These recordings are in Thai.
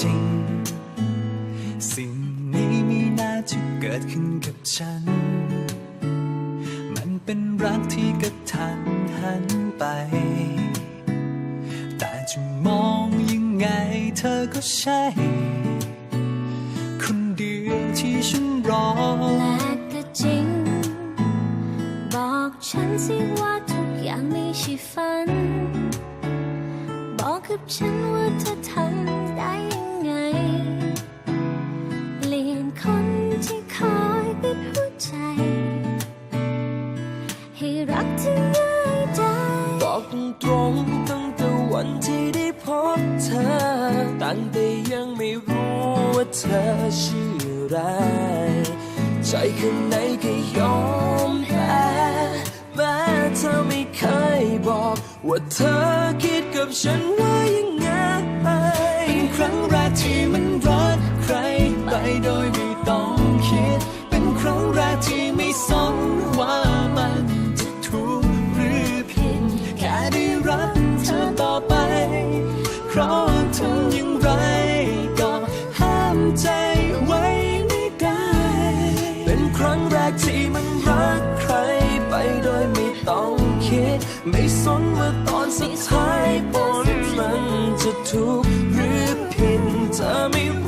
จริง สิ่งนี้ไม่น่าจะเกิดขึ้นกับฉัน มันเป็นรักที่กระทันหันไป แต่จะมองยังไงเธอก็ใช่ คนเดียวที่ฉันรอแปลกแต่จริง บอกฉันสิว่าทุกอย่างไม่ใช่ฝัน กับฉันว่าเธอทำได้ยังไง เปลี่ยนคนที่คอยปิดหัวใจ ให้รักที่ง่ายได้บอกตรงๆตั้งแต่วันที่ได้พบเธอ ตั้งแต่ยังไม่รู้ว่าเธอชื่ออะไร ใจข้างในก็ยอม ว่าเธอคิดกับฉันว่ายังไงเป็นครั้งแรกที่มัน สุดท้ายผลมันจะถูกหรือผิดเธอไม่รู้ไม่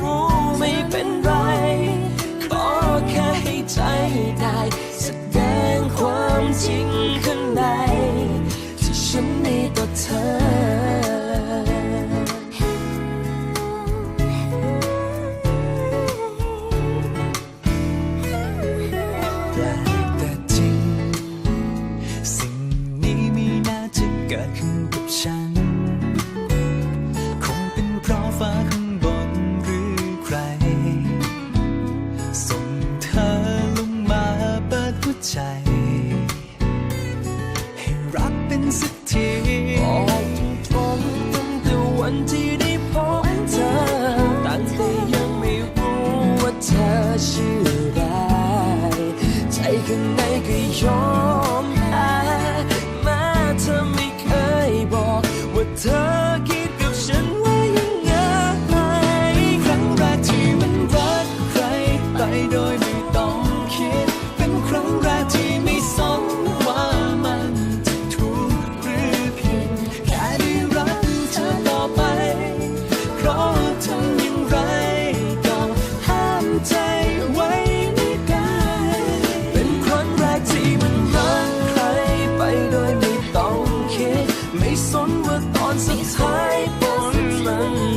กับฉัน คงเป็นเพราะฟ้าข้างบนหรือใคร ส่งเธอลงมาเปิดหัวใจ ให้รักเป็นสักทีบอกตรงๆตั้งแต่วันที่ได้พบเธอตั้งแต่ยังไม่รู้ว่าเธอชื่ออะไรใจข้างในก็ยอม สนว่าตอนสุดท้ายบนมัน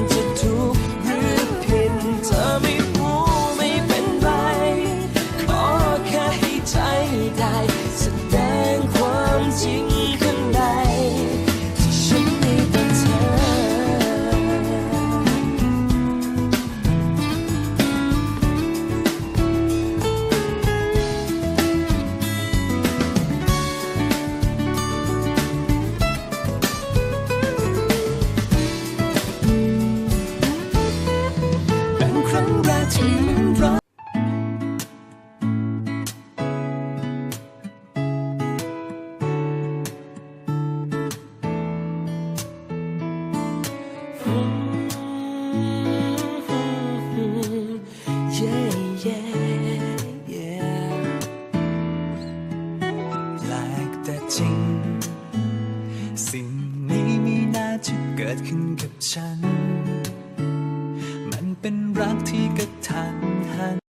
รั้งแรกที่มันรัก Yeah, yeah, yeah. แต่จริง สิ่งนี้ไม่น่าจะเกิดขึ้นกับฉัน เป็นรักที่กระทันหัน